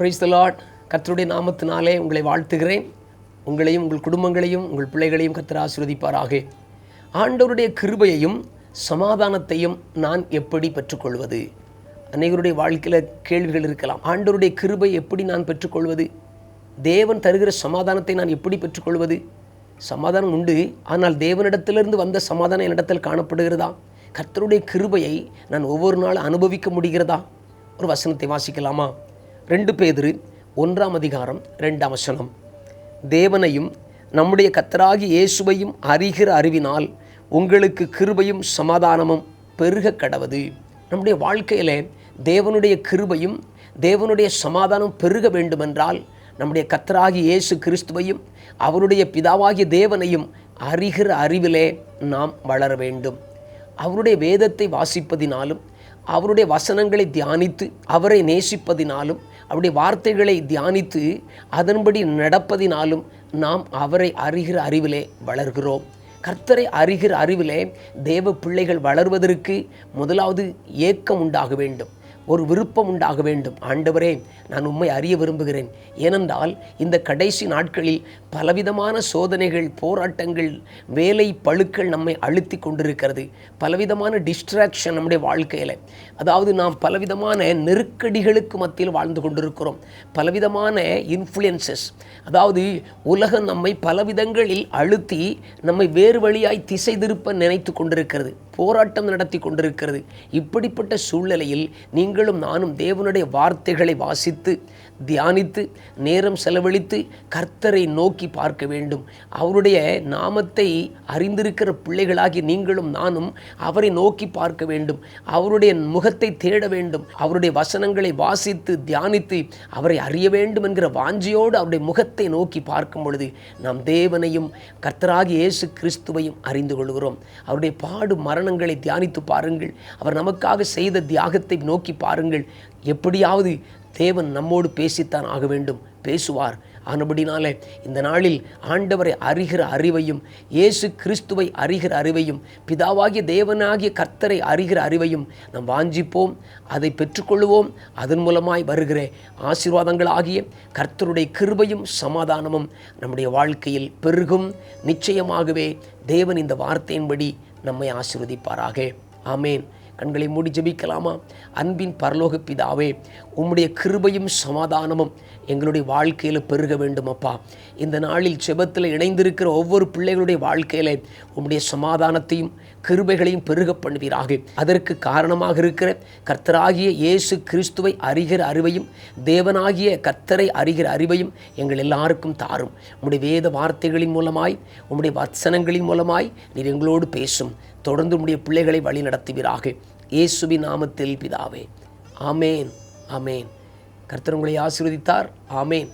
Praise the Lord கர்த்தருடைய நாமத்தினாலே உங்களை வாழ்த்துகிறேன். உங்களையும் உங்கள் குடும்பங்களையும் உங்கள் பிள்ளைகளையும் கர்த்தர் ஆசிர்வதிப்பாராக. ஆண்டவருடைய கிருபையையும் சமாதானத்தையும் நான் எப்படி பெற்றுக்கொள்வது? அநேகருடைய வாழ்க்கையில் கேள்விகள் இருக்கலாம். ஆண்டவருடைய கிருபை எப்படி நான் பெற்றுக்கொள்வது? தேவன் தருகிற சமாதானத்தை நான் எப்படி பெற்றுக்கொள்வது? சமாதானம் உண்டு. ஆனால் தேவனிடத்திலிருந்து வந்த சமாதானம் என்னிடத்தில் காணப்படுகிறதா? கர்த்தருடைய கிருபையை நான் ஒவ்வொரு நாள் அனுபவிக்க முடிகிறதா? ஒரு வசனத்தை வாசிக்கலாமா? ரெண்டு பேதிரு ஒன்றாம் அதிகாரம் ரெண்டாம் வசனம். தேவனையும் நம்முடைய கத்தராகி இயேசுவையும் அறிகிற அறிவினால் உங்களுக்கு கிருபையும் சமாதானமும் பெருக கடவது. நம்முடைய வாழ்க்கையில் தேவனுடைய கிருபையும் தேவனுடைய சமாதானம் பெருக வேண்டுமென்றால் நம்முடைய கத்தராகி இயேசு கிறிஸ்துவையும் அவருடைய பிதாவாகிய தேவனையும் அறிகிற அறிவிலே நாம் வளர வேண்டும். அவருடைய வேதத்தை வாசிப்பதினாலும் அவருடைய வசனங்களை தியானித்து அவரை நேசிப்பதினாலும் அவருடைய வார்த்தைகளை தியானித்து அதன்படி நடப்பதினாலும் நாம் அவரை அறிகிற அறிவிலே வளர்கிறோம். கர்த்தரை அறிகிற அறிவிலே தேவ பிள்ளைகள் வளர்வதற்கு முதலாவது ஏக்கம் உண்டாக வேண்டும். ஒரு விருப்பம் உண்டாக வேண்டும். ஆண்டவரே நான் உண்மை அறிய விரும்புகிறேன். ஏனென்றால் இந்த கடைசி நாட்களில் பலவிதமான சோதனைகள் போராட்டங்கள் வேலை பழுக்கள் நம்மை அழுத்தி கொண்டிருக்கிறது. பலவிதமான டிஸ்ட்ராக்ஷன் நம்முடைய வாழ்க்கையில். அதாவது நாம் பலவிதமான நெருக்கடிகளுக்கு மத்தியில் வாழ்ந்து கொண்டிருக்கிறோம். பலவிதமான இன்ஃப்ளூயன்சஸ் அதாவது உலகம் நம்மை பலவிதங்களில் அழுத்தி நம்மை வேறு வழியாய் திசை திருப்ப நினைத்து கொண்டிருக்கிறது. போராட்டம் நடத்தி கொண்டிருக்கிறது. இப்படிப்பட்ட சூழ்நிலையில் நீங்களும் நானும் தேவனுடைய வார்த்தைகளை வாசித்து தியானித்து நேரம் செலவழித்து கர்த்தரை நோக்கி பார்க்க வேண்டும். அவருடைய நாமத்தை அறிந்திருக்கிற பிள்ளைகளாகி நீங்களும் நானும் அவரை நோக்கி பார்க்க வேண்டும். அவருடைய முகத்தை தேட வேண்டும். அவருடைய வசனங்களை வாசித்து தியானித்து அவரை அறிய வேண்டும் என்கிற வாஞ்சியோடு அவருடைய முகத்தை நோக்கி பார்க்கும் பொழுது நாம் தேவனையும் கர்த்தராகி இயேசு கிறிஸ்துவையும் அறிந்து கொள்கிறோம். அவருடைய பாடு மரணங்களை தியானித்து பாருங்கள். அவர் நமக்காக செய்த தியாகத்தை நோக்கி பாருங்கள். எப்படியாவது தேவன் நம்மோடு பேசித்தான் ஆக வேண்டும். பேசுவார். ஆனபடினாலே இந்த நாளில் ஆண்டவரை அறிகிற அறிவையும் இயேசு கிறிஸ்துவை அறிகிற அறிவையும் பிதாவாகிய தேவனாகிய கர்த்தரை அறிகிற அறிவையும் நாம் வாஞ்சிப்போம் அதை பெற்றுக்கொள்வோம் அதன் மூலமாய் வருகிற ஆசீர்வாதங்களாகிய கர்த்தருடைய கிருபையும் சமாதானமும் நம்முடைய வாழ்க்கையில் பெருகும். நிச்சயமாகவே தேவன் இந்த வார்த்தையின்படி நம்மை ஆசிர்வதிப்பாராக. ஆமேன். கண்களை மூடி ஜெபிக்கலாமா? அன்பின் பரலோக பிதாவே உம்முடைய கிருபையும் சமாதானமும் எங்களுடைய வாழ்க்கையில் பெருக வேண்டும் அப்பா இந்த நாளில் செபத்தில் இணைந்திருக்கிற ஒவ்வொரு பிள்ளைகளுடைய வாழ்க்கையில் உம்முடைய சமாதானத்தையும் கிருபைகளையும் பெருக பண்ணுவீராக. அதற்கு காரணமாக இருக்கிற கர்த்தராகிய இயேசு கிறிஸ்துவை அறிகிற அறிவையும் தேவனாகிய கர்த்தரை அறிகிற அறிவையும் எங்கள் எல்லாருக்கும் தாரும். உம்முடைய வேத வார்த்தைகளின் மூலமாய் உம்முடைய வசனங்களின் மூலமாய் நீர் எங்களோடு பேசும். தொடர்ந்து உடைய பிள்ளைகளை வழி நடத்துவீராக. இயேசுபி நாமத்தில் பிதாவே. ஆமேன். ஆமேன். கர்த்தர் உங்களை ஆசீர்வதித்தார். ஆமேன்.